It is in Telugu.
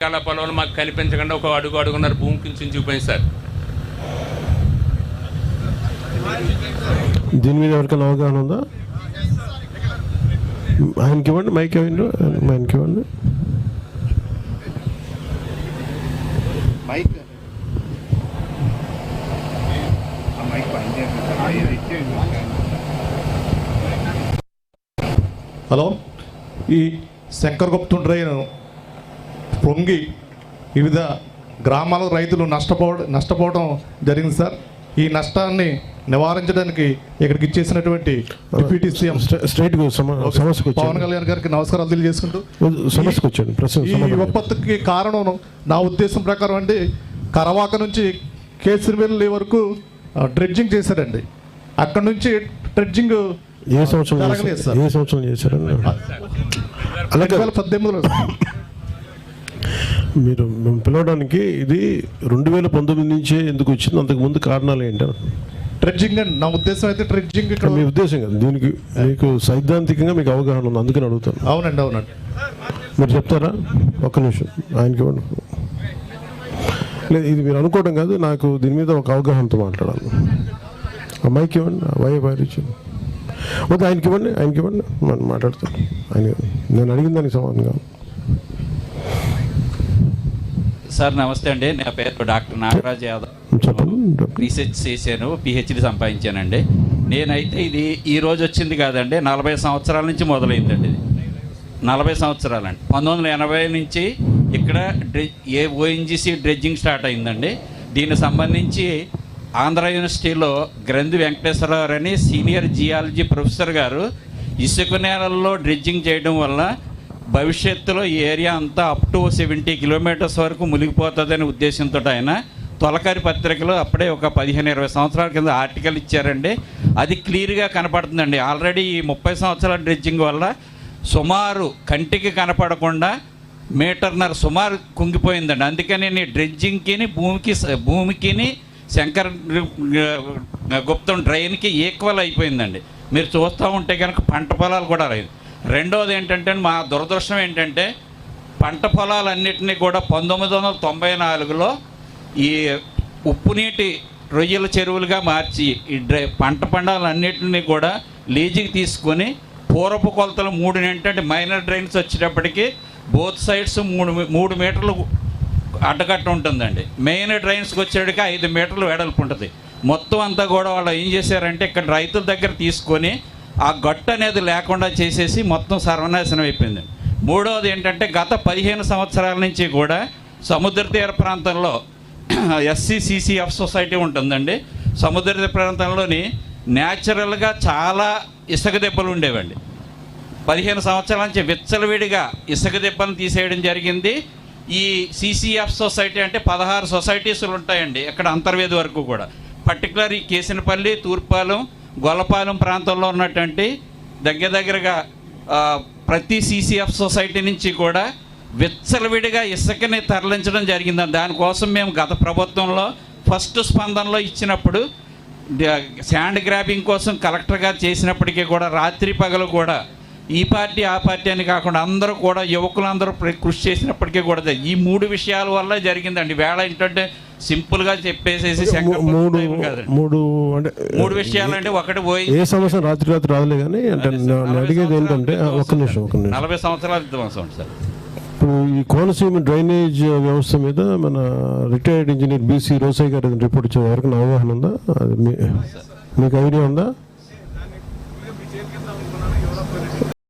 పొలంలో మాకు కనిపించకుండా ఒక అడుగు అడుగున్నర భూమి కింద చూపింది సార్. దీని మీద ఎవరికైనా అవగాహన ఉందా? ఆయనకి ఇవ్వండి మైక్ ఇవ్వండి ఆయనకి ఇవ్వండి. మైక్. ఆ మైక్ పని చేయట్లేదు. హలో ఈ శంకర్ గుప్తుం డ్రైన్ పొంగి వివిధ గ్రామాల రైతులు నష్టపోవ నష్టపోవడం జరిగింది సార్. ఈ నష్టాన్ని నివారించడానికి ఇక్కడికి ఇచ్చేసినటువంటి డిప్యూటీ సీఎం స్ట్రై- స్ట్రైట్గా సమ సమస్యకు పవన్ కళ్యాణ్ గారికి నమస్కారాలు తెలియజేసుకుంటూ సమస్యకు వచ్చాను ప్రశ్న ఈ. విపత్తుకి కారణం నా ఉద్దేశం ప్రకారం అండి కరవాక నుంచి కేసరివెల్లి వరకు డ్రెడ్జింగ్ చేశారండి అక్కడ నుంచి డ్రెడ్జింగ్ ఏ సంవత్సరం. ఏ సంవత్సరం చేశారని? రెండు అలాగే వేల పద్దెనిమిదిలో మీరు మేము పిలవడానికి ఇది రెండు వేల పంతొమ్మిది నుంచే ఎందుకు వచ్చింది? అంతకు ముందు కారణాలు ఏంటి? డ్రెడ్జింగ్ అండి నా ఉద్దేశం అయితే డ్రెడ్జింగ్ ఇక్కడ మీ ఉద్దేశం కదా. దీనికి మీకు సైద్ధాంతికంగా మీకు అవగాహన ఉంది. అందుకని అడుగుతాను. అవునండి అవునండి. మీరు చెప్తారా? ఒక్క నిమిషం. ఆయనకి ఇవ్వండి. లేదు ఇది మీరు అనుకోవడం కాదు. నాకు దీని మీద ఒక అవగాహనతో మాట్లాడాలి. మైక్ ఇవ్వండి. వై వైర్ వద్దు ఆయనకి ఇవ్వండి. ఆయనకి ఇవ్వండి. మనం మాట్లాడతాను. ఆయన నేను అడిగిన దానికి సమాధానం కాదు సార్ నమస్తే అండి. నా పేరు డాక్టర్ నాగరాజ్ యాదవ్. రీసెర్చ్ చేశాను పిహెచ్డి సంపాదించానండి. నేనైతే ఇది ఈ రోజు వచ్చింది కాదండి నలభై సంవత్సరాల నుంచి మొదలైందండి ఇది. నలభై సంవత్సరాలండి. పంతొమ్మిది వందల ఎనభై నుంచి ఇక్కడ డ్రె ఏ ఓఎన్జీసీ డ్రెడ్జింగ్ స్టార్ట్ అయిందండి. దీనికి సంబంధించి ఆంధ్ర యూనివర్సిటీలో గ్రంథి వెంకటేశ్వరరావు అని సీనియర్ జియాలజీ ప్రొఫెసర్ గారు ఇసుక నేలల్లో డ్రెడ్జింగ్ చేయడం వల్ల భవిష్యత్తులో ఈ ఏరియా అంతా అప్ టు సెవెంటీ కిలోమీటర్స్ వరకు మునిగిపోతుందనే ఉద్దేశంతో ఆయన తొలకరి పత్రికలో అప్పుడే ఒక పదిహేను ఇరవై సంవత్సరాల కింద ఆర్టికల్ ఇచ్చారండి. అది క్లియర్గా కనపడుతుందండి. ఆల్రెడీ ఈ ముప్పై సంవత్సరాల డ్రెడ్జింగ్ వల్ల సుమారు కంటికి కనపడకుండా మీటర్నర సుమారు కుంగిపోయిందండి. అందుకని నేను డ్రెడ్జింగ్కిని భూమికి భూమికిని శంకర్ గుప్తం డ్రైన్కి ఈక్వల్ అయిపోయిందండి. మీరు చూస్తూ ఉంటే కనుక పంట పొలాలు కూడా లేదు రెండోది ఏంటంటే మా దురదృష్టం ఏంటంటే పంట పొలాలన్నింటినీ కూడా పంతొమ్మిది వందల తొంభై నాలుగులో ఈ ఉప్పు నీటి రొయ్యల చెరువులుగా మార్చి ఈ డ్రై పంట పండాలన్నింటినీ కూడా లీజుకి తీసుకొని పూర్వపు కొలతలు మూడు ఏంటంటే మైనర్ డ్రైన్స్ వచ్చేటప్పటికి బోత్ సైడ్స్ మూడు మూడు మీటర్లు అడ్డకట్ట ఉంటుందండి. మెయిన్ డ్రైన్స్కి వచ్చేటికి ఐదు మీటర్లు వెడల్పు ఉంటుంది. మొత్తం అంతా కూడా వాళ్ళు ఏం చేశారంటే ఇక్కడ రైతుల దగ్గర తీసుకొని ఆ గట్టు అనేది లేకుండా చేసేసి మొత్తం సర్వనాశనం అయిపోయింది. మూడవది ఏంటంటే గత పదిహేను సంవత్సరాల నుంచి కూడా సముద్ర తీర ప్రాంతంలో ఎస్సీసీసీఎఫ్ సొసైటీ ఉంటుందండి. సముద్ర తీర ప్రాంతంలోని న్యాచురల్గా చాలా ఇసుక దెబ్బలు ఉండేవండి. పదిహేను సంవత్సరాల నుంచి విచ్చలవిడిగా ఇసుక దెబ్బను తీసేయడం జరిగింది. ఈ సిసిఎఫ్ సొసైటీ అంటే పదహారు సొసైటీసులు ఉంటాయండి ఇక్కడ అంతర్వేది వరకు కూడా. పర్టికులర్ ఈ కేసినపల్లి తూర్పాలెం గొల్లపాలెం ప్రాంతంలో ఉన్నటువంటి దగ్గర దగ్గరగా ప్రతి సీసీఎఫ్ సొసైటీ నుంచి కూడా విచ్చలవిడిగా ఇసుకని తరలించడం జరిగింది. దానికోసం మేము గత ప్రభుత్వంలో ఫస్ట్ స్పందనలో ఇచ్చినప్పుడు శాండ్ గ్రాబింగ్ కోసం కలెక్టర్ గారు చేసినప్పటికీ కూడా రాత్రి పగలు కూడా ఈ పార్టీ ఆ పార్టీ అని కాకుండా అందరూ కూడా యువకులందరూ కృషి చేసినప్పటికీ కూడా ఈ మూడు విషయాల వల్ల జరిగిందండి. వేళ ఏంటంటే సింపుల్గా చెప్పేసేసి మూ- శంకరపురం మూడు. మూడు అంటే మూడు విషయాలంటే ఒకటి పోయి ఏ సమస్య రాత్రి రాత్రి రాదులే కానీ అంటే అడిగేది ఏంటంటే ఒక్క నిమిషం ఒక్క నిమిషం. నలభై సంవత్సరాల విధ్వంసం సార్. ఇప్పుడు ఈ కోనసీమ డ్రైనేజ్ వ్యవస్థ మీద మన రిటైర్డ్ ఇంజనీర్ బీసీ రోసయ్య గారు రిపోర్ట్ ఇచ్చారు ఎవరికైనా అవగాహన ఉందా? అది మీకు ఐడియా ఉందా?